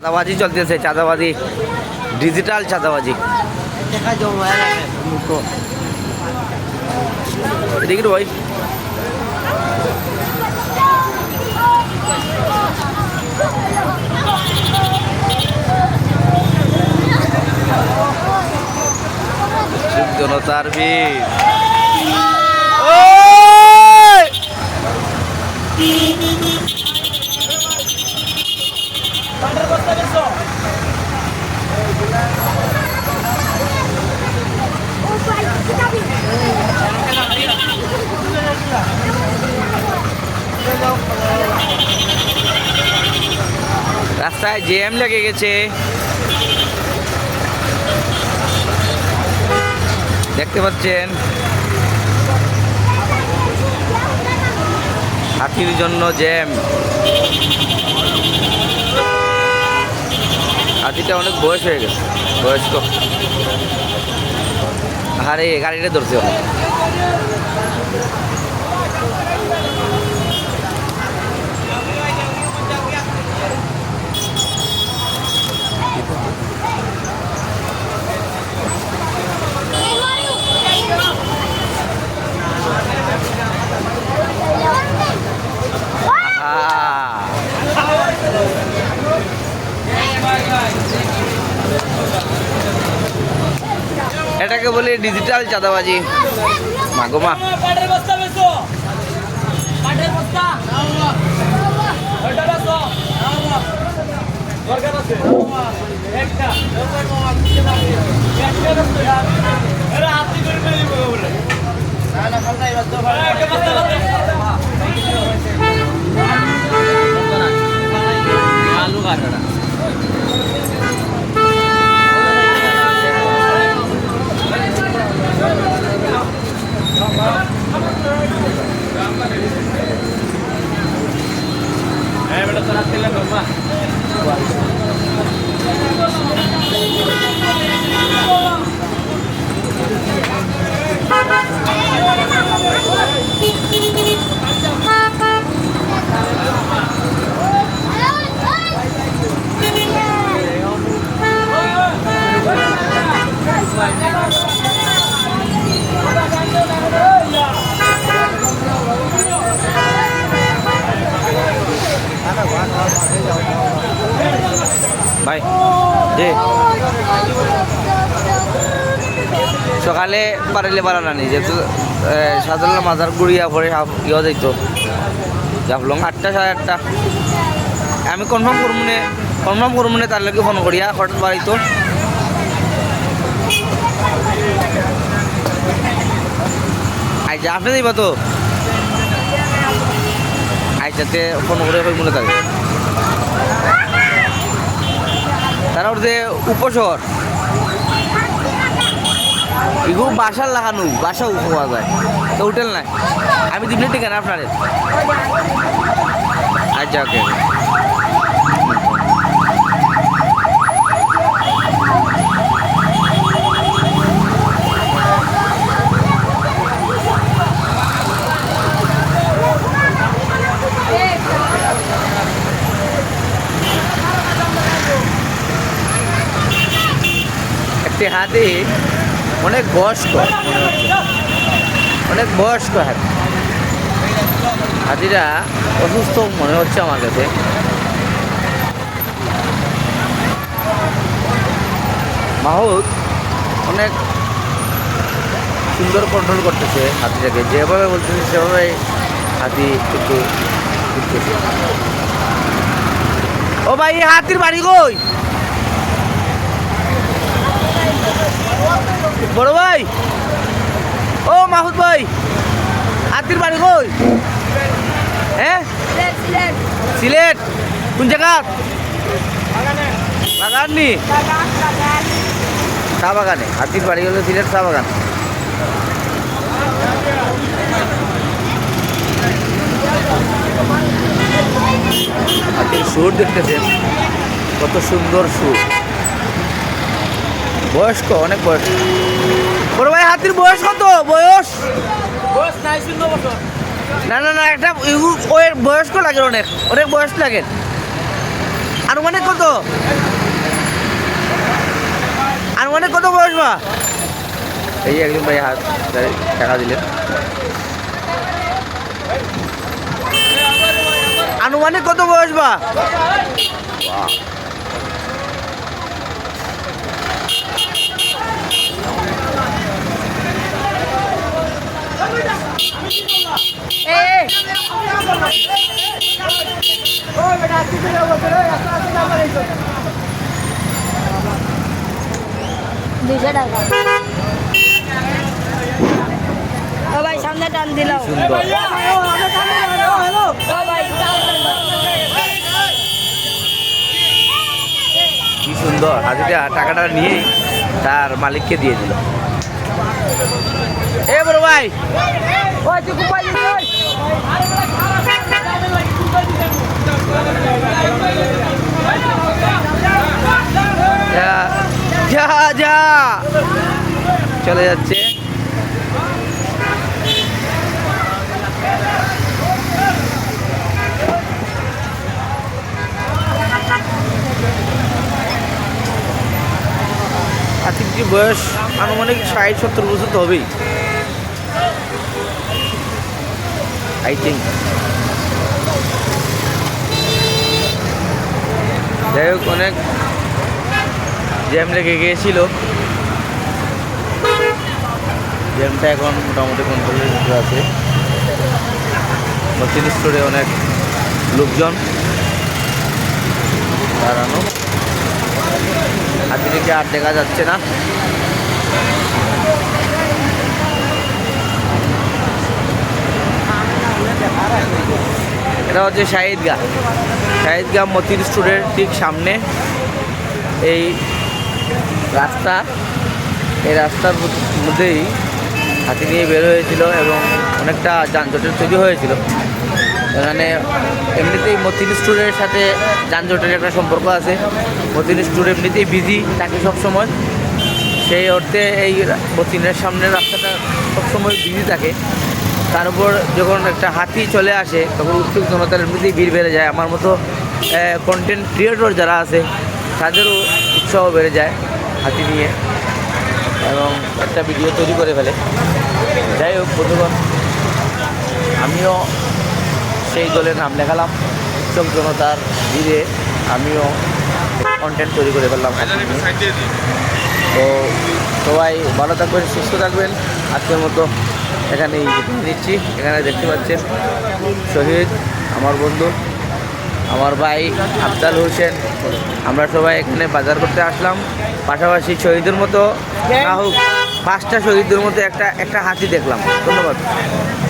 চাঁদাবাজি চলতেছে চাঁদাবাজি ডিজিটাল চাঁদাবাজি। দেখা ভাই জনতার ভিড়! রাস্তায় জ্যাম লেগে গেছে। দেখতে পাচ্ছেন। হাতির জন্য জ্যাম। হাতিটা অনেক বয়স হয়ে গেছে বয়স্ক। আরে গাড়িটা ধরছে এটাকে বলি ডিজিটাল চাঁদাবাজি। মাগো মা। পাটের বস্তা বেচো পাটের বস্তা ওটা বেচো দরকার আছে একটা একটা বেচো এরা হাতি করে মেলি বলে না না নাই বস্তা ভাড়া একটা বস্তা আলু কাটা হ্যাঁ বেটা তোরা তেলে বাবা ভাই যে সকালে পারিলে পারা না নি যেহেতু সাধারণ মাজার গুড়িয়া পরে ইয়ে যাইত যাবলং আটটা সাড়ে আটটা আমি কনফার্ম করব নে কনফার্ম করব নে তার লগে ফোন করিয়া হঠাৎ বাড়িতো আচ্ছা আপনি যাইবা তো? আচ্ছাতে ফোন করে কই মনে থাকে তারা ওর যে উপশহর এগু বাসার লাগানো, বাসা পাওয়া যায়। তো হোটেল নাই। আমি দিবনি ঠিকানা আপনার আচ্ছা ওকে হাতি অনেক বয়স্ক। অনেক বয়স্ক হাতি হাতিটা অসুস্থ মনে হচ্ছে আমার কাছে। মাহুত অনেক সুন্দর কন্ট্রোল করতেছে হাতিটাকে। যেভাবে বলতেছে সেভাবে হাতি একটু ঘুরতেছে। ও ভাই হাতির বাড়ি কই? বড় ভাই। ও মাহুদ ভাই হাতির বাড়ি কই? হ্যাঁ সিলেট। কোন জায়গা? বাগান নি? চা বাগানে। হাতির বাড়ি হলো সিলেট চা বাগান। হাতির সুর দেখতেছেন কত সুন্দর সুর। বয়স্ক, অনেক বয়স্ক। হাতির বয়স কত? বয়স? না না না একটা ওর বয়স্ক লাগে অনেক। অনেক বয়স লাগে। আর আনুমানিক কত? আর আনুমানিক কত বয়স বা? এই একজন ভাই হাত ধরে টাকা দিলেন আনুমানিক কত বয়স বা? সামনে টান দিলাম কি সুন্দর। টাকাটা নিয়ে তার মালিককে দিয়ে দিল। এ বড় ভাই। যা যা চলে যাচ্ছে। হাতির বয়স আনুমানিক ষাট সত্তর বছর তো হবেই। আই থিঙ্ক যাই হোক, অনেক জ্যাম লেগে গিয়েছিল। জ্যামটা এখন মোটামুটি কন্ট্রোলের ভিতরে আছে। মসজিদ স্টোরে অনেক লোকজন দাঁড়ানো। হাতিটিকে আর দেখা যাচ্ছে না। এটা হচ্ছে শাহিদ গা শাহিদ গা মতির স্টোরের ঠিক সামনে। এই রাস্তা, এই রাস্তার মধ্যেই হাতি নিয়ে বের হয়েছিল এবং অনেকটা যানজটের তৈরি হয়েছিল। এখানে এমনিতেই মতিন স্টোরের সাথে যানজটের একটা সম্পর্ক আছে। মতিন স্টোর এমনিতেই বিজি থাকে সবসময়। সেই অর্থে এই মতিনের সামনের রাস্তাটা সবসময় বিজি থাকে। তার উপর যখন একটা হাতি চলে আসে, তখন উৎসুক জনতার এমনিতেই ভিড় বেড়ে যায়। আমার মতো কন্টেন্ট ক্রিয়েটর যারা আছে, তাদেরও উৎসাহ বেড়ে যায় হাতি নিয়ে। এবং একটা ভিডিও তৈরি করে ফেলে। যাই হোক বন্ধুগণ, আমিও সেই দলের নাম লেখালাম। উৎসব জনতার ভিড়ে আমিও কন্টেন্ট তৈরি করে ফেললাম তো সবাই ভালো থাকবেন, সুস্থ থাকবেন। আজকের মতো বিদায় নিচ্ছি এখানে দেখতে পাচ্ছেন শহীদ, আমার বন্ধু, আমার ভাই আফজাল হোসেন। আমরা সবাই এখানে বাজার করতে আসলাম। পাশাপাশি শহীদের মতো, না পাঁচটা শহীদের মতো একটা একটা হাতি দেখলাম। ধন্যবাদ।